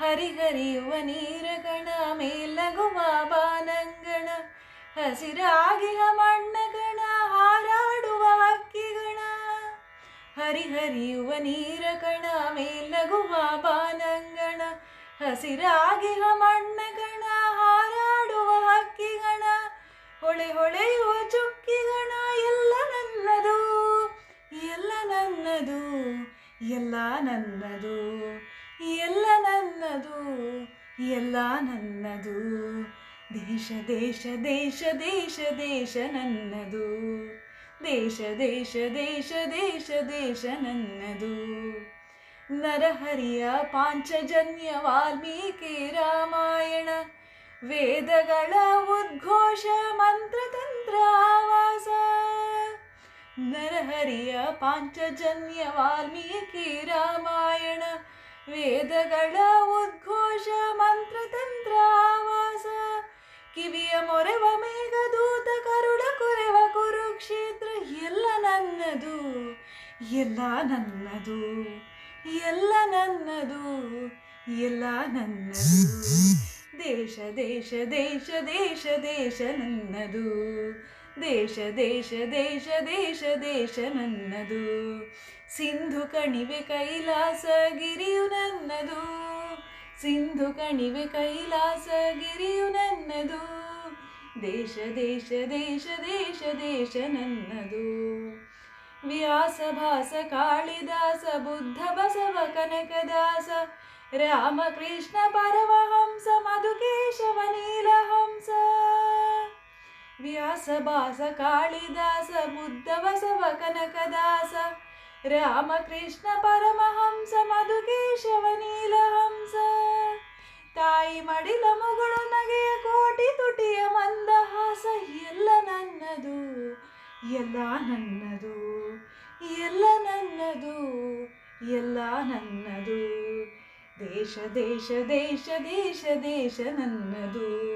ಹರಿಹರಿಯುವ ನೀರ ಕಣ ಮೇಲಗುವ ಬಾನಂಗಣ ಹಸಿರಾಗಿ ಮಣ್ಣಗಣ ಹಾರಾಡುವ ಹಕ್ಕಿಗಣ ಹರಿಹರಿಯುವ ನೀರ ಕಣ ಮೇಲಗುವ ಬಾನಂಗಣ ಹಸಿರಾಗಿ ಮಣ್ಣಗಣ ಹಾರಾಡುವ ಹಕ್ಕಿಗಣ ಹೊಳೆ ಹೊಳೆಯುವ ಚುಕ್ಕಿಗಣ ಎಲ್ಲ ನನ್ನದು ಎಲ್ಲ ನನ್ನದು ಎಲ್ಲ ನನ್ನದು. ಎಲ್ಲ ನನ್ನದು ಎಲ್ಲ ನನ್ನದು. ದೇಶ ದೇಶ ದೇಶ ದೇಶ ದೇಶ ನನ್ನದು. ದೇಶ ದೇಶ ದೇಶ ದೇಶ ದೇಶ ನನ್ನದು. ನರಹರಿಯ ಪಾಂಚಜನ್ಯ ವಾಲ್ಮೀಕಿ ರಾಮಾಯಣ. ವೇದಗಳ ಉದ್ಘೋಷ ಮಂತ್ರತಂತ್ರ ಆವಾಸ ನರಹರಿಯ ಪಾಂಚಜನ್ಯ ವಾಲ್ಮೀಕಿ ರಾಮಾಯಣ. ವೇದಗಳ ಉದ್ಘೋಷ, ಮಂತ್ರತಂತ್ರ ಆವಾಸ. ಕಿವಿಯ ಮೊರೆವ ಮೇಘದೂತ ಕರುಡ ಕೊರೆವ ಕುರುಕ್ಷೇತ್ರ, ಎಲ್ಲ ನನ್ನದು ಎಲ್ಲ ನನ್ನದು ಎಲ್ಲ ನನ್ನದು ಎಲ್ಲ ನನ್ನದು. ದೇಶ ದೇಶ ದೇಶ ದೇಶ ದೇಶ ನನ್ನದು. ದೇಶ ದೇಶ ದೇಶ ದೇಶ ದೇಶ ನನ್ನದು. ಸಿಂಧು ಕಣಿವೆ ಕೈಲಾಸ ಗಿರಿಯು ನನ್ನದು. ಸಿಂಧು ಕಣಿವೆ ಕೈಲಾಸ ಗಿರಿಯು ನನ್ನದು. ದೇಶ ದೇಶ ದೇಶ ದೇಶ ದೇಶ ನನ್ನದು. ವ್ಯಾಸ, ಭಾಸ, ಕಾಳಿದಾಸ, ಬುದ್ಧ, ಬಸವ, ಕನಕದಾಸ ರಾಮಕೃಷ್ಣ ಪರಮಹಂಸ, ಮಧುಕೇಶವ ನೀಲಹಂಸ ವ್ಯಾಸ ಭಾಸ ಕಾಳಿದಾಸ ಬುದ್ಧ ಬಸವ ಕನಕದಾಸ ರಾಮಕೃಷ್ಣ ಪರಮಹಂಸ, ಮಧುಕೇಶವ ನೀಲಹಂಸ. ತಾಯಿ ಮಡಿಲ ಮಗಳು ನಗೆಯ ಕೋಟಿ ತುಟಿಯ ಮಂದಹಾಸ, ಎಲ್ಲ ನನ್ನದು ಎಲ್ಲ ನನ್ನದು ಎಲ್ಲ ನನ್ನದು ಎಲ್ಲ ನನ್ನದು. ದೇಶ ದೇಶ ದೇಶ ದೇಶ ದೇಶ ನನ್ನದು.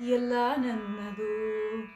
يلا ننذو